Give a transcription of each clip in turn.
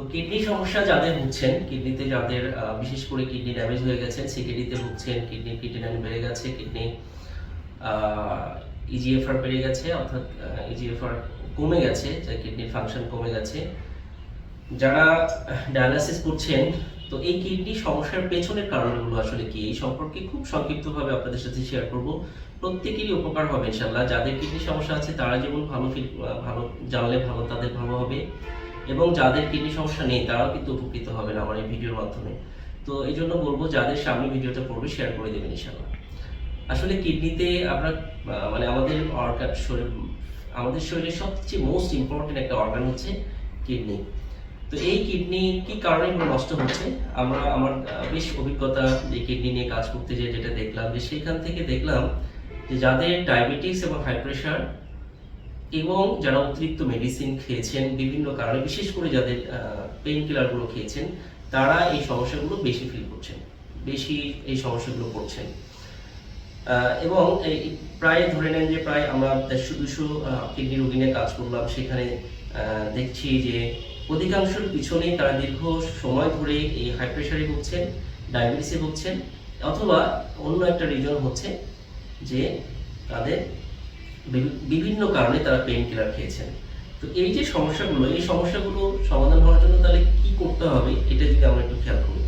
তো কিডনি সমস্যা যাদের ভুগছেন কিডনিতে যাদের বিশেষ করে কিডনি ড্যামেজ হয়ে গেছে সিকিডিতে ভুগছেন কিডনি ক্রিটিনাইন বেড়ে গেছে কিডনি ইজিএফআর বেড়ে গেছে, অর্থাৎ ইজিএফআর কমে গেছে যে কিডনির ফাংশন কমে গেছে। যারা ডায়ালিসিস করছেন, তো এই কিডনি সমস্যার পেছনের কারণগুলো আসলে কি? এই সম্পর্কে খুব সংক্ষিপ্তভাবে আপনাদের সাথে শেয়ার করব। প্রত্যেকেরই উপকার হবে ইনশাল্লাহ যাদের কিডনি সমস্যা আছে, তারা যেমন ভালো ফিল ভালো, জানলে ভালো, তাদের ভালো হবে। এবং যাদের কিডনি সমস্যা নেই, তারাও কিন্তু উপকৃত হবেন আমার এই ভিডিওর মাধ্যমে। তো এই জন্য বলব, যাদের সামনে ভিডিওটা পড়বে শেয়ার করে দেবেন ইনশাল্লাহ আসলে কিডনিতে আমরা মানে আমাদের অর্গান শরীর, আমাদের শরীরের সবচেয়ে মোস্ট ইম্পর্টেন্ট একটা অর্গান হচ্ছে কিডনি। তো এই কিডনি কি কারণে নষ্ট হচ্ছে? আমরা, আমার বেশ অভিজ্ঞতা যে কিডনি নিয়ে কাজ করতে যে যেটা দেখলাম যে সেখান থেকে দেখলাম যে যাদের ডায়াবেটিস এবং হাই প্রেশার এবং যারা অতিরিক্ত মেডিসিন খেয়েছেন, বিভিন্ন কারণে, বিশেষ করে যাদের পেইন কিলারগুলো খেয়েছেন, তারা এই সমস্যাগুলো বেশি ফিল করছেন, বেশি এই সমস্যাগুলো করছেন। এবং প্রায় ধরে নেন যে প্রায় আমরা দেড়শো, দুশো কিডনি রোগী নিয়ে কাজ করলাম, সেখানে দেখছি যে অধিকাংশের পিছনেই তারা দীর্ঘ সময় ধরে এই হাই প্রেশারে ভুগছেন ডায়াবেটিসে ভুগছেন, অথবা অন্য একটা রিজন হচ্ছে যে তাদের বিভিন্ন কারণে তারা পেইন কিলার খেয়েছেন। তো এই যে সমস্যাগুলো, এই সমস্যাগুলো সমাধান হওয়ার জন্য তাহলে কি করতে হবে, এটা যদি আমরা একটু খেয়াল করি।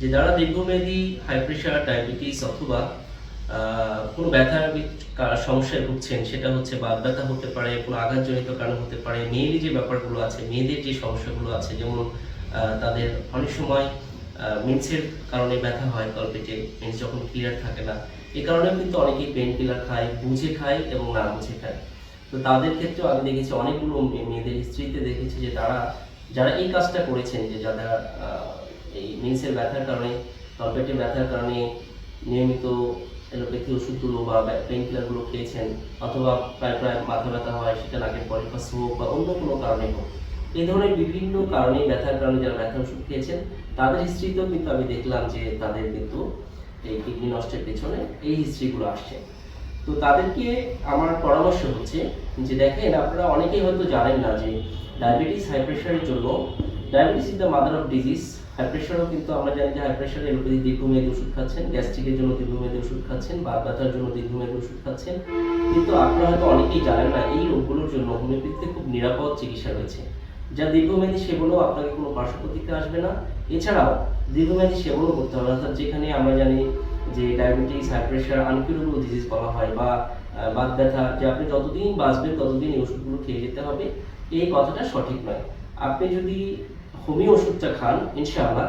যে যারা দীর্ঘমেয়াদী হাই প্রেশার ডায়াবেটিস অথবা কোনো ব্যথার সমস্যায় ভুগছেন, সেটা হচ্ছে বাদ ব্যথা হতে পারে, কোনো আঘাতজনিত কারণ হতে পারে মেয়েরই যে ব্যাপারগুলো আছে, মেয়েদের যে সমস্যাগুলো আছে, যেমন তাদের অনেক সময় মিন্সের কারণে ব্যথা হয় তলপেটে মিন্স যখন ক্লিয়ার থাকে না এই কারণে কিন্তু অনেকেই পেন কিলার খায়, বুঝে খায় এবং না বুঝে খায়। তো তাদের ক্ষেত্রেও আমি দেখেছি অনেকগুলো মেয়েদের হিস্ট্রিতে দেখেছি যে তারা যারা এই কাজটা করেছেন যে যারা এই মিন্সের ব্যথার কারণে তলপেটে ব্যথার কারণে নিয়মিত এলোপ্যাথি ওষুধগুলো বা পেন কিলারগুলো খেয়েছেন, অথবা প্রায় প্রায় মাথা ব্যথা হয়, সেটা নাকের পরিপাস হোক বা অন্য কোনো কারণে হোক। এই ধরনের বিভিন্ন কারণে ব্যথার কারণে যারা ব্যথা ওষুধ খেয়েছেন, তাদের হিস্ট্রিতেও কিন্তু আমি দেখলাম যে তাদের কিন্তু এই কিডনি নষ্টের পেছনে এই হিস্ট্রিগুলো আসছে। তো তাদেরকে আমার পরামর্শ হচ্ছে যে দেখেন, আপনারা অনেকেই হয়তো জানেন না যে ডায়াবেটিস হাই প্রেশারের জন্য diabetes is the mother of disease high প্রেশারও কিন্তু আমরা জানি যে হাই প্রেশারে এলোপ্যাথি দীর্ঘমেয়াদী ওষুধ খাচ্ছেন গ্যাস্ট্রিকের জন্য দীর্ঘমেয়াদী ওষুধ খাচ্ছেন বা ব্যথার জন্য দীর্ঘমেয়াদী ওষুধ খাচ্ছেন। কিন্তু আপনারা হয়তো অনেকেই জানেন না, এই রোগগুলোর জন্য হোমিওপ্যাথিতে খুব নিরাপদ চিকিৎসা রয়েছে। যা দীর্ঘমেয়াদী সেবনও আপনাকে কোনো পার্শ্ব প্রতিক্রিয়া আসবে না। এছাড়াও, দীর্ঘমেয়াদী সেবনও করতে হবে। অর্থাৎ যেখানে আমরা জানি যে diabetes, high pressure, uncurable disease বলা হয় বা বাত ব্যথা, যে আপনি যতদিন বাঁচবেন, ততদিন এই ওষুধগুলো খেয়ে যেতে হবে। এই কথাটা সঠিক নয়। আপনি যদি হোমিও ওষুধটা খান, ইনশাআল্লাহ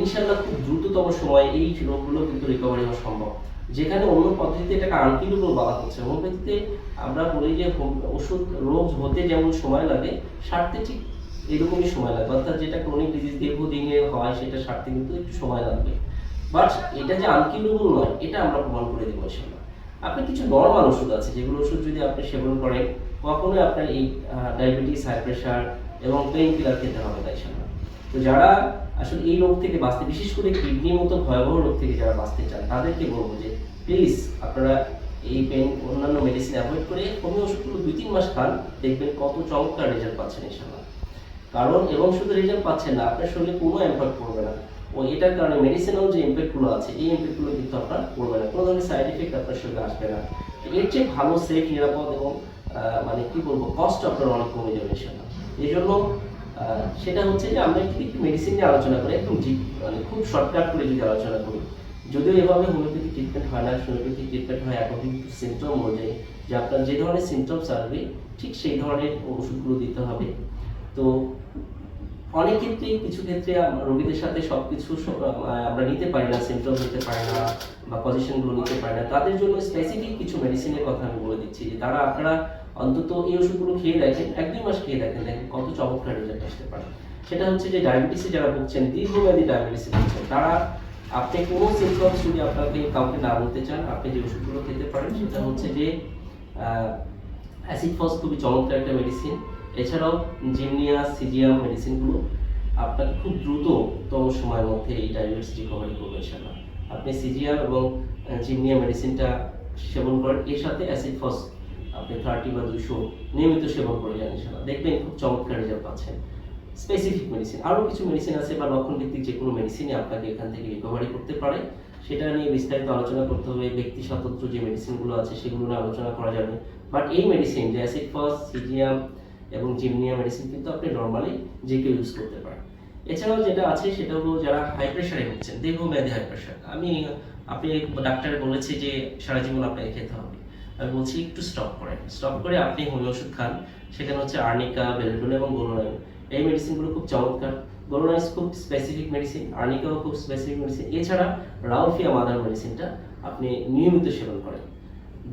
ইনশাআল্লাহ খুব দ্রুততম সময়ে এই রোগগুলো কিন্তু রিকভারি হওয়া সম্ভব। যেখানে অন্য পদ্ধতিতে এটাকে আনকিউরেবল বলা হচ্ছে। হোমিওপ্যাথিতে আমরা বলি যে ওষুধ রোগ হতে যেমন সময় লাগে, সারতে ঠিক এরকমই সময় লাগবে অর্থাৎ যেটা ক্রনিক ডিজিজ দীর্ঘদিনে হয়, সেটা সারতে কিন্তু একটু সময় লাগবে। বাট এটা যে আনকিউরেবল নয়, এটা আমরা প্রমাণ করে দেবো ইনশাআল্লাহ। আপনি কিছু নর্মাল ওষুধ আছে, যেগুলো ওষুধ যদি আপনি সেবন করেন, কখনোই আপনার এই ডায়াবেটিস হাই প্রেশার এবং পেইন কিলার খেতে হবে তাই ইনশাআল্লাহ। তো যারা আসলে এই রোগ থেকে বাঁচতে, বিশেষ করে কিডনির মতো ভয়াবহ রোগ থেকে যারা বাঁচতে চান, তাদেরকে বলব যে প্লিজ আপনারা এই পেন অন্যান্য মেডিসিন অ্যাভয়েড করে হোমিও ওষুধগুলো দুই তিন মাস খান, দেখবেন কত চমৎকার রেজাল্ট পাচ্ছেন ইনশাআল্লাহ। কারণ এবং শুধু রেজাল্ট পাচ্ছেন না, আপনার শরীরে কোনো ইম্প্যাক্ট পড়বে না। ও এটার কারণে মেডিসিনাল যে ইম্প্যাক্টগুলো আছে, এই ইম্প্যাক্টগুলো কিন্তু আপনার পড়বে না। কোনো ধরনের সাইড এফেক্ট আপনার শরীরে আসবে না। এর চেয়ে ভালো সেফ নিরাপদ এবং মানে কি বলব কষ্ট আপনার অনেক কমে যাবে ইনশাআল্লাহ। এই জন্য সেটা হচ্ছে যে আমরা একটু একটু মেডিসিন নিয়ে আলোচনা করি একদম জি মানে খুব শর্টকাট করে যদি আলোচনা করি যদিও এভাবে হোমিওপ্যাথি ট্রিটমেন্ট হয় না হোমিওপ্যাথি ট্রিটমেন্ট হয় অ্যাকর্ডিং টু সিমটম অনুযায়ী যে আপনার যে ধরনের সিমটমস আসবে ঠিক সেই ধরনের ওষুধগুলো দিতে হবে। তো অনেক ক্ষেত্রেই কিছু ক্ষেত্রে রোগীদের সাথে সবকিছু স- আহ, আমরা নিতে পারি না সিমটম নিতে পারি না বা পজিশনগুলো নিতে পারি না। তাদের জন্য স্পেসিফিক কিছু মেডিসিনের কথা আমি বলে দিচ্ছি যে তারা আপনারা অন্তত এই ওষুধগুলো খেয়ে দেখেন, এক দুই মাস খেয়ে দেখেন দেখেন কত চমৎকার রেজাল্ট আসতে পারে। সেটা হচ্ছে যে ডায়াবেটিসে যারা ভুগছেন, দীর্ঘমেয়াদী ডায়াবেটিসে ভুগছেন, তারা আপনি কোনো সিমটমস যদি আপনাকে কাউকে না বলতে চান, আপনি যে ওষুধগুলো খেতে পারেন, সেটা হচ্ছে যে অ্যাসিড ফস খুবই চমৎকার একটা মেডিসিন এছাড়াও জিমনিয়া, সিজিয়াম মেডিসিনগুলো আপনাকে খুব দ্রুততম সময়ের মধ্যে এই ডায়াবেটিস রিকভারি করবে ইনশাআল্লাহ। আপনি সিজিয়াম এবং জিমনিয়া মেডিসিনটা সেবন করেন, এর সাথে অ্যাসিড ফস আপনি থার্টি বা দুশো নিয়মিত সেবন করে যান ইনশাআল্লাহ। দেখবেন খুব চমৎকার রেজাল্ট পাচ্ছেন। স্পেসিফিক মেডিসিন আরও কিছু মেডিসিন আছে বা লক্ষণ ভিত্তিক যে কোনো মেডিসিনই আপনাকে এখান থেকে রিকভারি করতে পারে। সেটা নিয়ে বিস্তারিত আলোচনা করতে হবে। ব্যক্তি স্বতন্ত্র যে মেডিসিনগুলো আছে, সেগুলো নিয়ে আলোচনা করা যাবে। বাট এই মেডিসিন যে অ্যাসিড ফস সিজিয়াম এবং জিমনিয়া মেডিসিন কিন্তু আপনি নর্মালি যে কেউ ইউজ করতে পারেন। এছাড়াও যেটা আছে, সেটা হলো যারা হাই প্রেশারে ভুগছেন দীর্ঘমেয়াদী হাই প্রেশার আমি, আপনি ডাক্তার বলেছে যে সারা জীবন আপনাকে খেতে হবে। আমি বলছি একটু স্টপ করেন। স্টপ করে আপনি হোমিও ওষুধ খান। সেখানে হচ্ছে আর্নিকা বেলডোন এবং গোলোনাইন এই মেডিসিনগুলো খুব চমৎকার। গোলোনাইস খুব স্পেসিফিক মেডিসিন আর্নিকাও খুব স্পেসিফিক মেডিসিন এছাড়া রাউফিয়া মাদার মেডিসিনটা আপনি নিয়মিত সেবন করেন।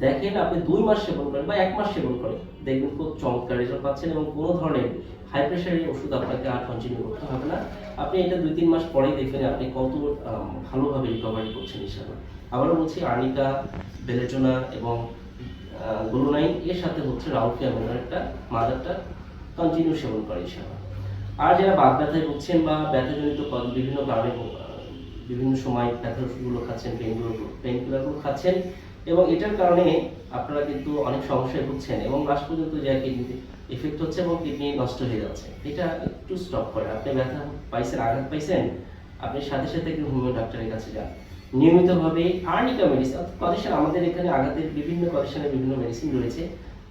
দেখেন আপনি দুই মাস সেবন করেন বা এক মাস সেবন করেন। দেখবেন খুব চমৎকার রেজাল্ট পাচ্ছেন এবং কোনো ধরনের হাই প্রেশারের ওষুধ আপনাকে আর কন্টিনিউ করতে হবে না। আপনি এটা দুই তিন মাস পরেই দেখবেন আপনি কত ভালোভাবে রিকভারি করছেন ইনশাআল্লাহ। আবারও বলছি আর্নিকা, বেলেটোনা এবং এর সাথে হচ্ছে একটা মাদারটা কন্টিনিউ সেবন করে আর যারা বাত ব্যথায় ভুগছেন বা ব্যথাজনিত বিভিন্ন কারণে বিভিন্ন সময় খাচ্ছেন পেনগুলো পেন কিলারগুলো খাচ্ছেন এবং এটার কারণে আপনারা কিন্তু অনেক সমস্যায় ভুগছেন এবং লাস্ট পর্যন্ত যা কিডনিতে এফেক্ট হচ্ছে এবং কিডনি নষ্ট হয়ে যাচ্ছে। এটা একটু স্টপ করে। আপনি ব্যথা পাইছেন, আঘাত পাইছেন, আপনি সাথে সাথে একটু হোমিও ডাক্তারের কাছে যান। নিয়মিতভাবে আর্নিকা মেডিসিন কন্ডিশন আমাদের এখানে আঘাতের বিভিন্ন কন্ডিশনের বিভিন্ন মেডিসিন রয়েছে।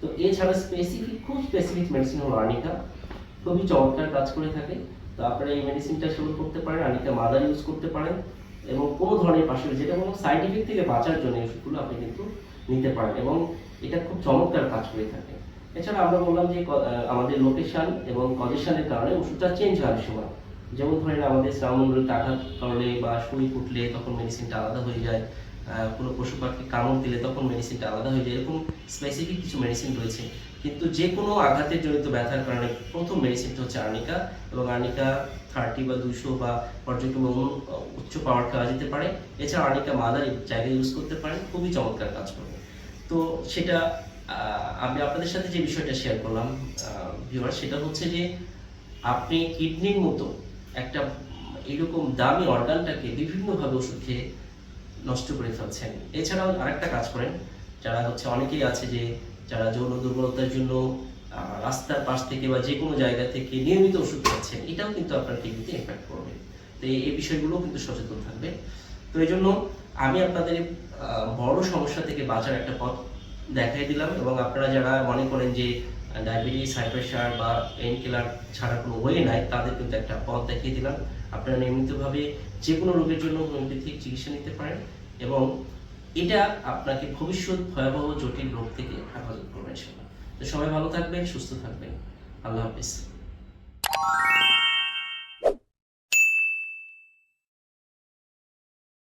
তো এছাড়া স্পেসিফিক খুব স্পেসিফিক মেডিসিন হলো আর্নিকা। খুবই চমৎকার কাজ করে থাকে। তো আপনারা এই মেডিসিনটা সেবন করতে পারেন, আর্নিকা মাদার ইউজ করতে পারেন এবং কোনো ধরনের পাশে যেটা কোনো সাইড ইফেক্ট থেকে বাঁচার জন্য এই ওষুধগুলো আপনি কিন্তু নিতে পারেন এবং এটা খুব চমৎকার কাজ করে থাকে। এছাড়া আমরা বললাম যে আমাদের লোকেশন এবং কন্ডিশনের কারণে ওষুধটা চেঞ্জ হয় সময়। যেমন ধরেন আমাদের শ্রাবণমণ্ডলকে আঘাত করলে বা সুই ফুটলে তখন মেডিসিনটা আলাদা হয়ে যায় কোনো পশু পাখি কামড় দিলে তখন মেডিসিনটা আলাদা হয়ে যায়, এরকম স্পেসিফিক কিছু মেডিসিন রয়েছে। কিন্তু যে কোনো আঘাতের জনিত ব্যথার কারণে প্রথম মেডিসিনটা হচ্ছে আর্নিকা এবং আর্নিকা থার্টি বা দুশো বা পর্যটন উচ্চ পাওয়ার খাওয়া যেতে পারে। এছাড়া আর্নিকা মাদার জায়গায় ইউজ করতে পারেন, খুবই চমৎকার কাজ করবে। তো সেটা আমি আপনাদের সাথে যে বিষয়টা শেয়ার করলাম ভিউয়ার সেটা হচ্ছে যে আপনি কিডনির মতো একটা এরকম দামি অর্গানটাকে বিভিন্নভাবে ওষুধ খেয়ে নষ্ট করে ফেলছেন। এছাড়াও আরেকটা কাজ করেন, যারা হচ্ছে অনেকেই আছে যে, যারা যৌন দুর্বলতার জন্য রাস্তার পাশ থেকে বা যে কোনো জায়গা থেকে নিয়মিত ওষুধ খাচ্ছেন, এটাও কিন্তু আপনার কিডনিতে ইফেক্ট করবে। তো এই এই বিষয়গুলো কিন্তু সচেতন থাকবে। তো এই জন্য আমি আপনাদের বড় সমস্যা থেকে বাঁচার একটা পথ দেখাই দিলাম এবং আপনারা যারা মনে করেন যে ডায়াবেটিস হাই প্রেশার বা পেন কিলার ছাড়া কোনো ওয়ে নাই, তাদের কিন্তু একটা পথ দেখিয়ে দিলাম। আপনারা নিয়মিতভাবে যে কোনো রোগের জন্য হোমিওপ্যাথিক চিকিৎসা নিতে পারেন এবং এটা আপনাকে ভবিষ্যৎ ভয়াবহ জটিল রোগ থেকে হেফাজত করবে তো সবাই ভালো থাকবেন, সুস্থ থাকবেন। আল্লাহ হাফিজ।